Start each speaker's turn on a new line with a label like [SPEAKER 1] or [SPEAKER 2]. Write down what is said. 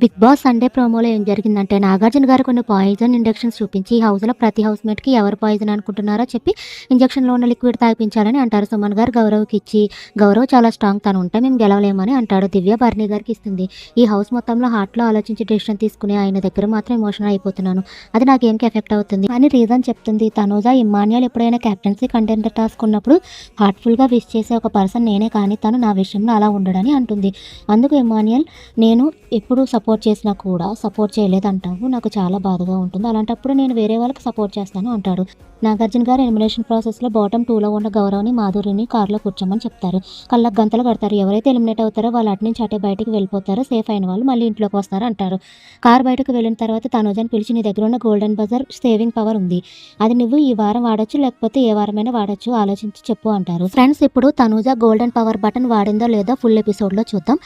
[SPEAKER 1] Big boss Sunday ప్రోమోలో ఏం జరిగిందంటే నాగార్జున గారు కొన్ని పాయిజన్ ఇంజెక్షన్స్ చూపించి ఈ హౌస్లో ప్రతి హౌస్ మేట్కి ఎవరు పాయిజన్ అనుకుంటున్నారో చెప్పి ఇంజక్షన్లో ఉన్న లిక్విడ్ తాగిపించాలని అంటారు. సుమన్ గారు గౌరవ్కి ఇచ్చి గౌరవ్ చాలా స్ట్రాంగ్ తను ఉంటే మేము గెలవలేమని అంటాడు దివ్య భరణి గారికి ఇస్తుంది. ఈ హౌస్ మొత్తంలో హార్ట్లో ఆలోచించి డెసిషన్ తీసుకుని ఆయన దగ్గర మాత్రం ఎమోషనల్ అయిపోతున్నాను. అది నాకు ఏంకి ఎఫెక్ట్ అవుతుంది? అని రీజన్ చెప్తుంది. తనూజ ఇమ్మాన్యుల్ ఎప్పుడైనా కెప్టెన్సీ కంటెంట్ టాస్క్ ఉన్నప్పుడు హార్ట్ఫుల్గా విష్ చేసే ఒక పర్సన్ నేనే కానీ తను నా విషయంలో అలా ఉండడని అంటుంది. అందుకు ఇమాన్యుయల్ నేను ఎప్పుడు సపోర్ట్ సపోర్ట్ చేసినా కూడా సపోర్ట్ చేయలేదంటావు. నాకు చాలా బాధగా ఉంటుంది. అలాంటప్పుడు నేను వేరే వాళ్ళకి సపోర్ట్ చేస్తాను అంటాడు. నాగార్జున గారు ఎలిమినేషన్ ప్రాసెస్లో బాటమ్ టూలో ఉన్న గౌరవ్ని మాధురిని కారులో కూర్చోమని చెప్తారు. కళ్ళకు గంతలు కడతారు. ఎవరైతే ఎలిమినేట్ అవుతారో వాళ్ళు అటు నుంచి అటే బయటికి వెళ్ళిపోతారో. సేఫ్ అయిన వాళ్ళు మళ్ళీ ఇంట్లోకి వస్తారు అంటారు. కారు బయటకు వెళ్ళిన తర్వాత తనుజని పిలిచి నీ దగ్గర ఉన్న గోల్డెన్ బజార్ సేవింగ్ పవర్ ఉంది. అది నువ్వు ఈ వారం వాడొచ్చు లేకపోతే ఏ వారమైనా వాడచ్చు ఆలోచించి చెప్పు అంటారు. ఫ్రెండ్స్ ఇప్పుడు తనూజ గోల్డెన్ పవర్ బటన్ వాడిందో లేదో ఫుల్ ఎపిసోడ్లో చూద్దాం.